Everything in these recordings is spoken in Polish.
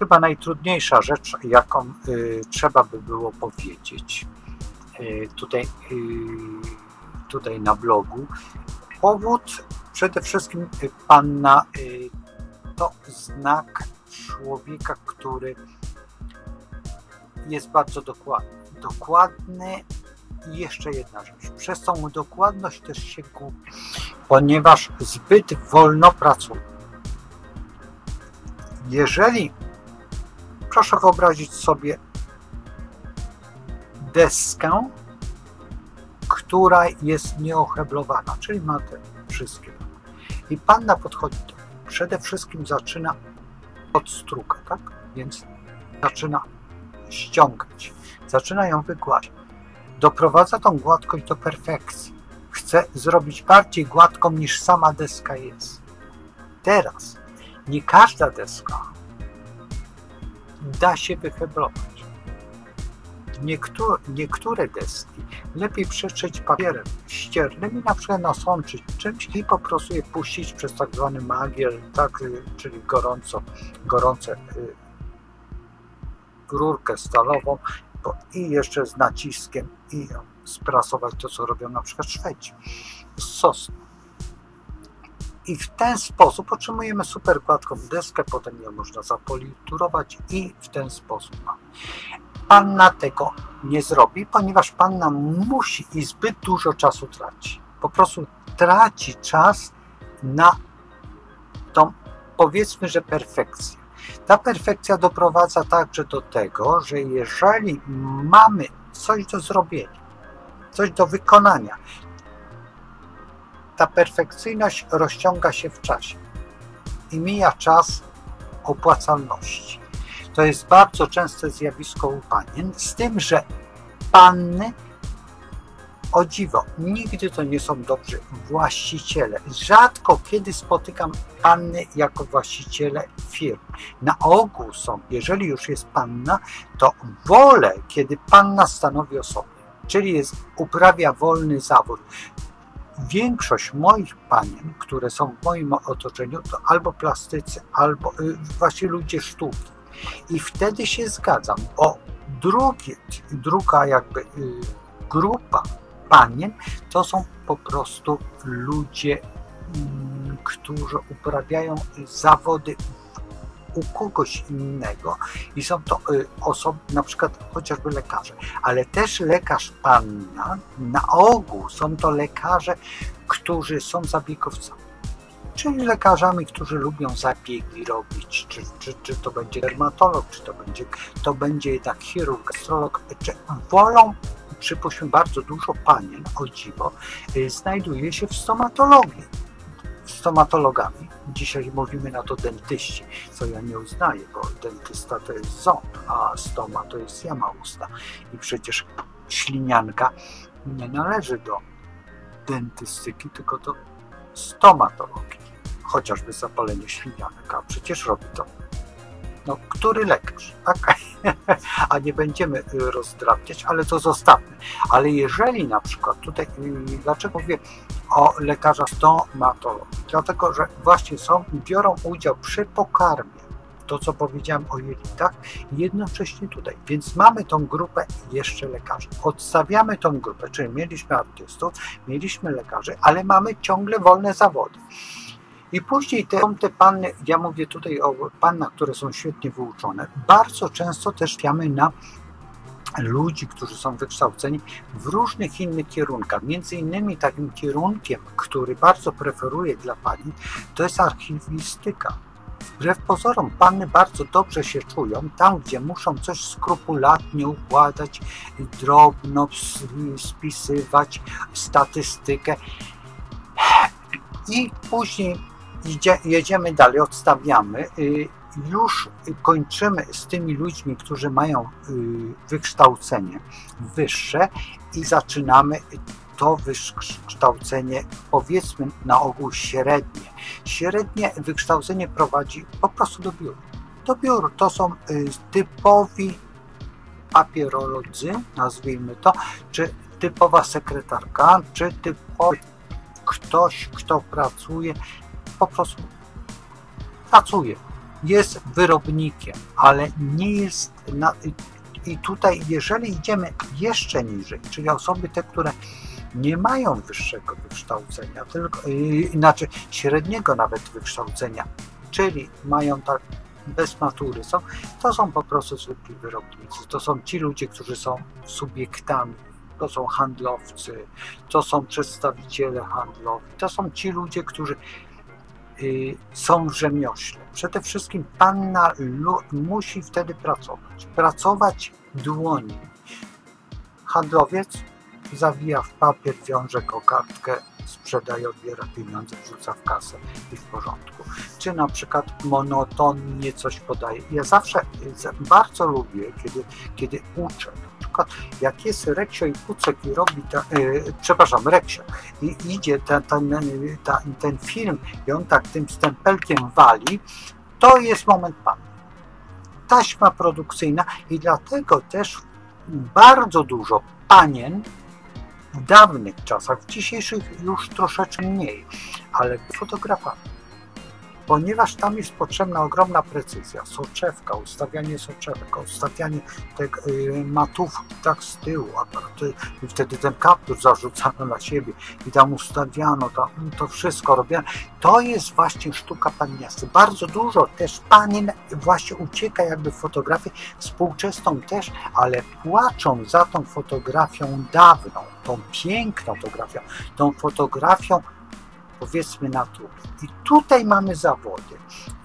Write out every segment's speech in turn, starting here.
chyba najtrudniejsza rzecz, jaką y, trzeba by było powiedzieć y, tutaj, y, tutaj na blogu. Powód przede wszystkim y, panna y, to znak człowieka, który jest bardzo dokładny. Dokładny i jeszcze jedna rzecz. Przez tą dokładność też się gubi, ponieważ zbyt wolno pracuje. Jeżeli proszę wyobrazić sobie deskę, która jest nieoheblowana, czyli ma te wszystkie. I panna podchodzi do przede wszystkim zaczyna od struka, tak? Więc zaczyna ściągać, zaczyna ją wygładzić. Doprowadza tą gładkość do perfekcji. Chce zrobić bardziej gładką niż sama deska jest. Teraz nie każda deska da się wyheblować. Niektóre, niektóre deski lepiej przetrzeć papierem ściernym i na przykład nasączyć czymś i po prostu je puścić przez tak zwany magiel, tak, y, czyli gorąco, gorące y, rurkę stalową i jeszcze z naciskiem i sprasować to, co robią na przykład Szwedzi z sosnu. I w ten sposób otrzymujemy super gładką deskę, potem ją można zapoliturować i w ten sposób. Panna tego nie zrobi, ponieważ panna musi i zbyt dużo czasu traci. Po prostu traci czas na tą, powiedzmy, że perfekcję. Ta perfekcja doprowadza także do tego, że jeżeli mamy coś do zrobienia, coś do wykonania, ta perfekcyjność rozciąga się w czasie i mija czas opłacalności. To jest bardzo częste zjawisko u panien, z tym, że panny o dziwo, nigdy to nie są dobrzy właściciele. Rzadko kiedy spotykam panny jako właściciele firm. Na ogół są, jeżeli już jest panna, to wolę, kiedy panna stanowi o sobie, czyli jest, uprawia wolny zawód. Większość moich panien, które są w moim otoczeniu, to albo plastycy, albo y, właśnie ludzie sztuki. I wtedy się zgadzam, bo drugie, druga jakby y, grupa panien to są po prostu ludzie, mm, którzy uprawiają zawody u kogoś innego. I są to y, osoby, na przykład chociażby lekarze, ale też lekarz panna, na ogół są to lekarze, którzy są zabiegowcami. Czyli lekarzami, którzy lubią zabiegi robić, czy, czy, czy to będzie dermatolog, czy to będzie, to będzie jednak chirurg, astrolog, czy wolą, przypuśćmy, bardzo dużo panien, o dziwo, y, znajduje się w stomatologii. Stomatologami, dzisiaj mówimy na to dentyści, co ja nie uznaję, bo dentysta to jest ząb, a stoma to jest jama usta i przecież ślinianka nie należy do dentystyki, tylko do stomatologii chociażby zapalenie ślinianek, a przecież robi to no, który lekarz, tak? a nie będziemy y, rozdrabniać, ale to zostawmy. Ale jeżeli na przykład tutaj, y, dlaczego mówię o lekarzach stomatologii? Dlatego, że właśnie są, biorą udział przy pokarmie, to co powiedziałem o jelitach, jednocześnie tutaj. Więc mamy tą grupę jeszcze lekarzy. Odstawiamy tą grupę, czyli mieliśmy artystów, mieliśmy lekarzy, ale mamy ciągle wolne zawody. I później te, te panny, ja mówię tutaj o pannach, które są świetnie wyuczone, bardzo często też trafiamy na ludzi, którzy są wykształceni w różnych innych kierunkach. Między innymi takim kierunkiem, który bardzo preferuję dla pani, to jest archiwistyka. Wbrew pozorom, panny bardzo dobrze się czują tam, gdzie muszą coś skrupulatnie układać, drobno spisywać statystykę i później idzie, jedziemy dalej, odstawiamy. Już kończymy z tymi ludźmi, którzy mają y, wykształcenie wyższe i zaczynamy to wykształcenie, powiedzmy na ogół średnie. Średnie wykształcenie prowadzi po prostu do biura. Do biur to są y, typowi papierolodzy, nazwijmy to, czy typowa sekretarka, czy typowy ktoś, kto pracuje po prostu pracuje, jest wyrobnikiem, ale nie jest na, i tutaj, jeżeli idziemy jeszcze niżej, czyli osoby te, które nie mają wyższego wykształcenia, tylko, inaczej średniego nawet wykształcenia, czyli mają tak bez matury są, to są po prostu zwykli wyrobnicy. To są ci ludzie, którzy są subiektami, to są handlowcy, to są przedstawiciele handlowi, to są ci ludzie, którzy y, są w rzemiośle. Przede wszystkim panna musi wtedy pracować. Pracować dłoni. Handlowiec zawija w papier, wiąże kokardkę, sprzedaje, odbiera pieniądze, wrzuca w kasę i w porządku. Czy na przykład monotonnie coś podaje. Ja zawsze bardzo lubię, kiedy, kiedy uczę, przykład jak jest Reksio i Kucek i robi, ta, yy, przepraszam, Reksio i idzie ten, ten, ten, ten film i on tak tym stempelkiem wali, to jest moment pan. Taśma produkcyjna i dlatego też bardzo dużo panien w dawnych czasach, w dzisiejszych już troszeczkę mniej, ale fotografami ponieważ tam jest potrzebna ogromna precyzja, soczewka, ustawianie soczewek, ustawianie tych y, matów tak z tyłu, i wtedy ten kaptur zarzucano na siebie i tam ustawiano, to, to wszystko robione. To jest właśnie sztuka paniasty. Bardzo dużo też panien właśnie ucieka jakby w fotografię współczesną też, ale płaczą za tą fotografią dawną, tą piękną fotografią, tą fotografią powiedzmy natury. I tutaj mamy zawody.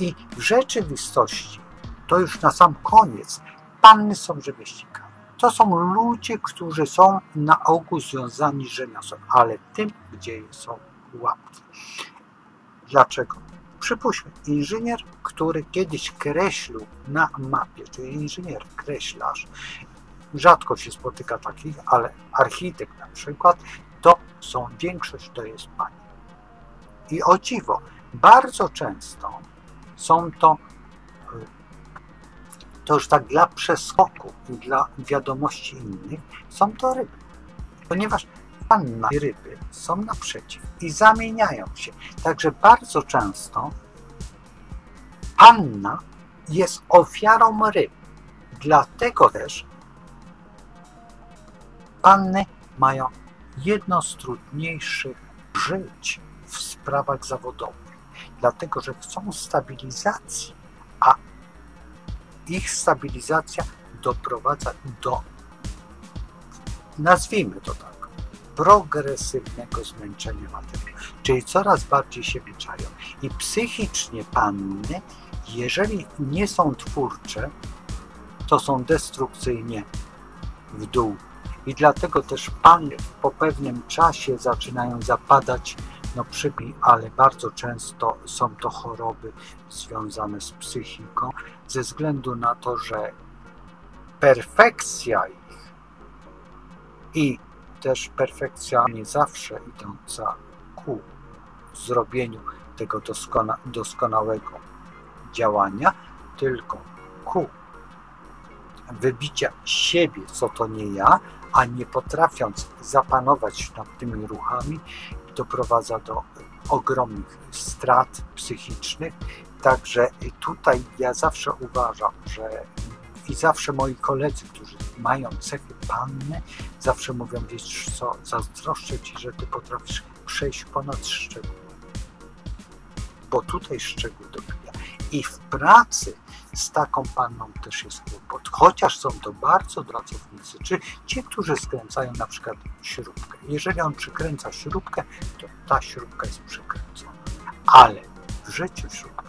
I w rzeczywistości, to już na sam koniec, panny są rzemieślnikami. To są ludzie, którzy są na ogół związani z rzemiosłem, ale tym, gdzie są łapki. Dlaczego? Przypuśćmy, inżynier, który kiedyś kreślił na mapie, czyli inżynier kreślarz, rzadko się spotyka takich, ale architekt na przykład, to są większość to jest pani. I o dziwo, bardzo często są to, y, to już tak dla przeskoku i dla wiadomości innych, są to ryby. Ponieważ panna i ryby są naprzeciw i zamieniają się. Także bardzo często panna jest ofiarą ryb. Dlatego też panny mają jedno z trudniejszych żyć sprawach zawodowych, dlatego że chcą stabilizacji, a ich stabilizacja doprowadza do, nazwijmy to tak, progresywnego zmęczenia materiału, czyli coraz bardziej się wyczają. I psychicznie panny, jeżeli nie są twórcze, to są destrukcyjnie w dół. I dlatego też panie po pewnym czasie zaczynają zapadać no przypi, ale bardzo często są to choroby związane z psychiką, ze względu na to, że perfekcja ich i też perfekcja nie zawsze idąca ku zrobieniu tego doskona, doskonałego działania, tylko ku wybicia siebie, co to nie ja, a nie potrafiąc zapanować nad tymi ruchami, doprowadza do ogromnych strat psychicznych. Także tutaj ja zawsze uważam, że i zawsze moi koledzy, którzy mają cechy panny, zawsze mówią, wiesz co, zazdroszczę Ci, że Ty potrafisz przejść ponad szczegół. Bo tutaj szczegół dobija. I w pracy z taką panną też jest kłopot, chociaż są to bardzo pracownicy, czy ci, którzy skręcają na przykład śrubkę. Jeżeli on przykręca śrubkę, to ta śrubka jest przykręcona, ale w życiu śrubka.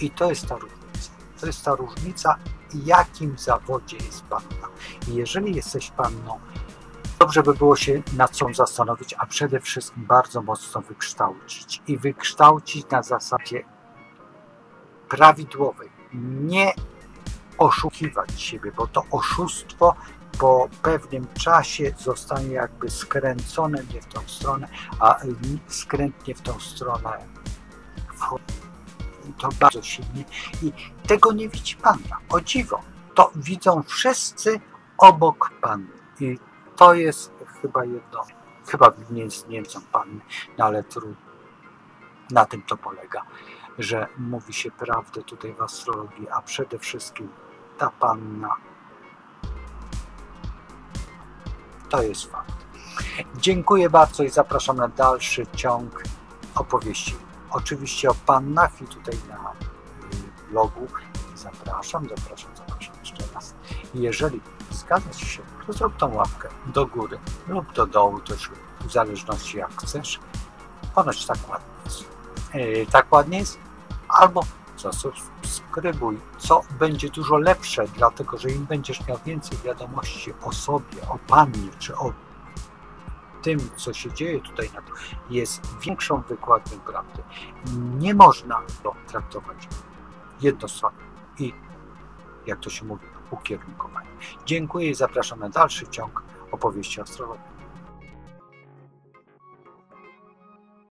I to jest ta różnica. To jest ta różnica, jakim zawodzie jest panna. I jeżeli jesteś panną, dobrze by było się nad co zastanowić, a przede wszystkim bardzo mocno wykształcić. I wykształcić na zasadzie prawidłowej. Nie oszukiwać siebie, bo to oszustwo po pewnym czasie zostanie jakby skręcone nie w tą stronę, a skrętnie w tą stronę to bardzo silnie i tego nie widzi Panna. O dziwo, to widzą wszyscy obok Panny i to jest chyba jedno, chyba nie, nie widzą Panny, no ale trudno. Na tym to polega, że mówi się prawdę tutaj w astrologii, a przede wszystkim ta panna to jest fakt. Dziękuję bardzo i zapraszam na dalszy ciąg opowieści. Oczywiście o pannach i tutaj na y, blogu zapraszam, zapraszam, zapraszam jeszcze raz. Jeżeli zgadza się, to zrób tą łapkę do góry lub do dołu, też w zależności jak chcesz. Ponoć tak ładnie tak ładnie jest. Albo zasubskrybuj, co będzie dużo lepsze, dlatego że im będziesz miał więcej wiadomości o sobie, o Pannie, czy o tym, co się dzieje tutaj jest większą wykładnią prawdy. Nie można to traktować jednostronnie i, jak to się mówi, ukierunkowanie. Dziękuję i zapraszam na dalszy ciąg opowieści astrologii.